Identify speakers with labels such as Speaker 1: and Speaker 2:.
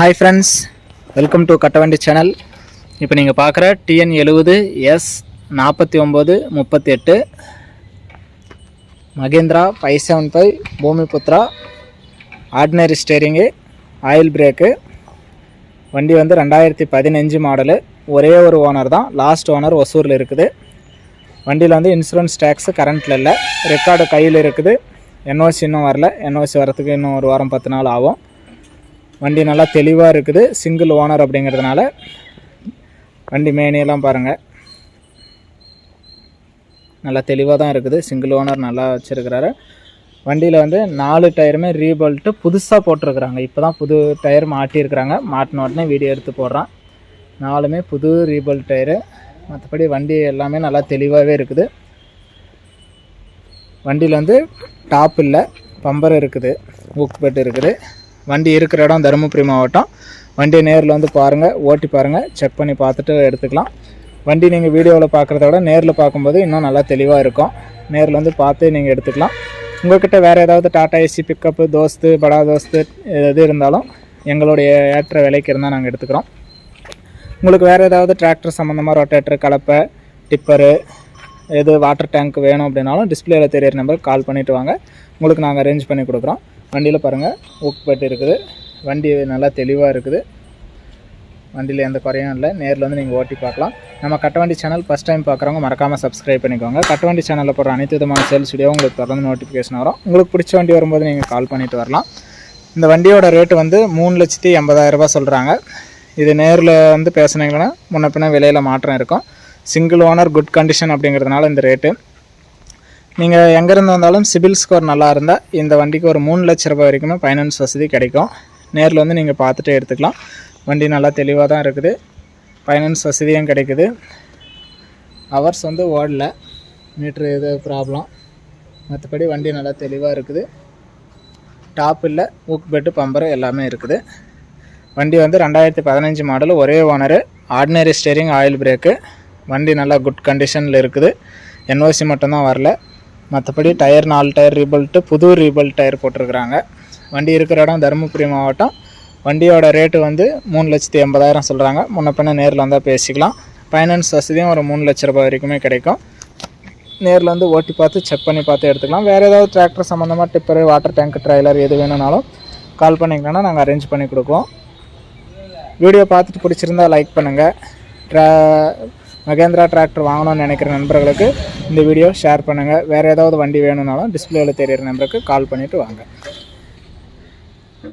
Speaker 1: Hi friends welcome to Kattavandi channel இப்போ நீங்கள் பார்க்குற டிஎன் எழுபது எஸ் நாற்பத்தி ஒம்பது முப்பத்தி எட்டு Mahindra five seven five Bhumiputra ordinary steering oil brake வண்டி வந்து ரெண்டாயிரத்தி பதினஞ்சு மாடலு ஒரே ஒரு ஓனர் தான். லாஸ்ட் ஓனர் ஒசூரில் இருக்குது. வண்டியில் வந்து இன்சூரன்ஸ் டேக்ஸு கரண்ட்டில் இல்லை. ரெக்கார்டு கையில் இருக்குது. என்ஓசி இன்னும் வரல. என்ஓசி வரத்துக்கு இன்னும் ஒரு வாரம் பத்து நாள் ஆகும். வண்டி நல்லா தெளிவாக இருக்குது சிங்கிள் ஓனர் அப்படிங்கிறதுனால. வண்டி மேனியெல்லாம் பாருங்கள் நல்லா தெளிவாக தான் இருக்குது சிங்கிள் ஓனர் நல்லா வச்சுருக்கிறாரு. வண்டியில் வந்து நாலு டயருமே ரீபல்ட்டு புதுசாக போட்டிருக்கிறாங்க. இப்போ தான் புது டயர் மாட்டியிருக்கிறாங்க. மாட்டின உடனே வீடியோ எடுத்து போடுறான். நாலுமே புது ரீபல்ட் டயரு. மற்றபடி வண்டி எல்லாமே நல்லா தெளிவாகவே இருக்குது. வண்டியில் வந்து டாப் இல்லை பம்பர் இருக்குது ஊக் பெட் இருக்குது. வண்டி இருக்கிற இடம் தருமபுரி மாவட்டம். வண்டியை நேரில் வந்து பாருங்கள் ஓட்டி பாருங்கள் செக் பண்ணி பார்த்துட்டு எடுத்துக்கலாம். வண்டி நீங்கள் வீடியோவில் பார்க்குறத விட நேரில் பார்க்கும்போது இன்னும் நல்லா தெளிவாக இருக்கும். நேரில் வந்து பார்த்து நீங்கள் எடுத்துக்கலாம். உங்கள்கிட்ட வேறு ஏதாவது டாட்டா ஏசி பிக்கப்பு தோஸ்து படா தோஸ்து எது இருந்தாலும் எங்களுடைய ஏற்ற விலைக்கு இருந்தால் நாங்கள் எடுத்துக்கிறோம். உங்களுக்கு வேறு ஏதாவது டிராக்டர் சம்மந்தமாக ரொட்டேட்டர் கலப்பை டிப்பரு எது வாட்டர் டேங்க் வேணும் அப்படின்னாலும் டிஸ்பிளேயில் தெரியிற நம்பருக்கு கால் பண்ணிவிட்டு வாங்க. உங்களுக்கு நாங்கள் அரேஞ்ச் பண்ணி கொடுக்குறோம். வண்டியில் பாருங்கள் ஊக் இருக்குது. வண்டி நல்லா தெளிவாக இருக்குது. வண்டியில் எந்த குறையும் இல்லை. நேரில் வந்து நீங்கள் ஓட்டி பார்க்கலாம். நம்ம கட்டவண்டி சேனல் ஃபஸ்ட் டைம் பார்க்குறவங்க மறக்காமல் சப்ஸ்கிரைப் பண்ணிக்கோங்க. கட்டவண்டி சேனலில் போகிற அனைத்து விதமான சேல்ஸ் வீடியோ உங்களுக்கு தொடர்ந்து நோட்டிஃபிகேஷன் வரும். உங்களுக்கு பிடிச்ச வண்டி வரும்போது நீங்கள் கால் பண்ணிட்டு வரலாம். இந்த வண்டியோட ரேட்டு வந்து மூணு லட்சத்தி எண்பதாயிரம் சொல்கிறாங்க இது நேரில் வந்து பேசுனீங்கன்னா முன்ன பின்ன விலையில் மாற்றம் இருக்கும். சிங்கிள் ஓனர் குட் கண்டிஷன் அப்படிங்கிறதுனால இந்த ரேட்டு நீங்கள் எங்கேருந்து வந்தாலும் சிபில் ஸ்கோர் நல்லா இருந்தால் இந்த வண்டிக்கு ஒரு மூணு லட்ச ரூபாய் வரைக்குமே ஃபைனான்ஸ் வசதி கிடைக்கும். நேரில் வந்து நீங்கள் பார்த்துட்டு எடுத்துக்கலாம். வண்டி நல்லா தெளிவாக தான் இருக்குது. ஃபைனான்ஸ் வசதியும் கிடைக்குது. ஹவர்ஸ் வந்து ஓடல. மீட்ரு இது ப்ராப்ளம் மற்றபடி வண்டி நல்லா தெளிவாக இருக்குது. டாப் இல்லை ஊக் பெட்டு பம்பரு எல்லாமே இருக்குது. வண்டி வந்து ரெண்டாயிரத்தி பதினஞ்சு மாடல் ஒரே owner ordinary steering oil brake வண்டி நல்லா குட் கண்டிஷனில் இருக்குது. என்ஓசி மட்டும்தான் வரல. மற்றபடி டயர் நாலு டயர் ரீபல்ட்டு புது ரீபல்ட் டயர் போட்டிருக்கிறாங்க. வண்டி இருக்கிற இடம் தருமபுரி மாவட்டம். வண்டியோட ரேட்டு வந்து மூணு லட்சத்தி எண்பதாயிரம் சொல்கிறாங்க முன்ன பின்ன நேரில் வந்தால் பேசிக்கலாம். ஃபைனான்ஸ் வசதியும் ஒரு மூணு லட்ச ரூபாய் வரைக்குமே கிடைக்கும். நேரில் வந்து ஓட்டி பார்த்து செக் பண்ணி பார்த்து எடுத்துக்கலாம். வேறு ஏதாவது டிராக்டர் சம்மந்தமாக டிப்பரு வாட்டர் டேங்க் ட்ரைலர் எது வேணும்னாலும் கால் பண்ணிங்கன்னா நாங்கள் அரேஞ்ச் பண்ணி கொடுக்குவோம். வீடியோ பார்த்துட்டு பிடிச்சிருந்தா லைக் பண்ணுங்கள் ட்ரா மகேந்திரா டிராக்டர் வாங்கணும்னு நினைக்கிற நண்பர்களுக்கு இந்த வீடியோ ஷேர் பண்ணுங்கள் வேறு ஏதாவது வண்டி வேணும்னாலும் டிஸ்பிளேயில் தெரியிற நம்பருக்கு கால் பண்ணிவிட்டு வாங்க.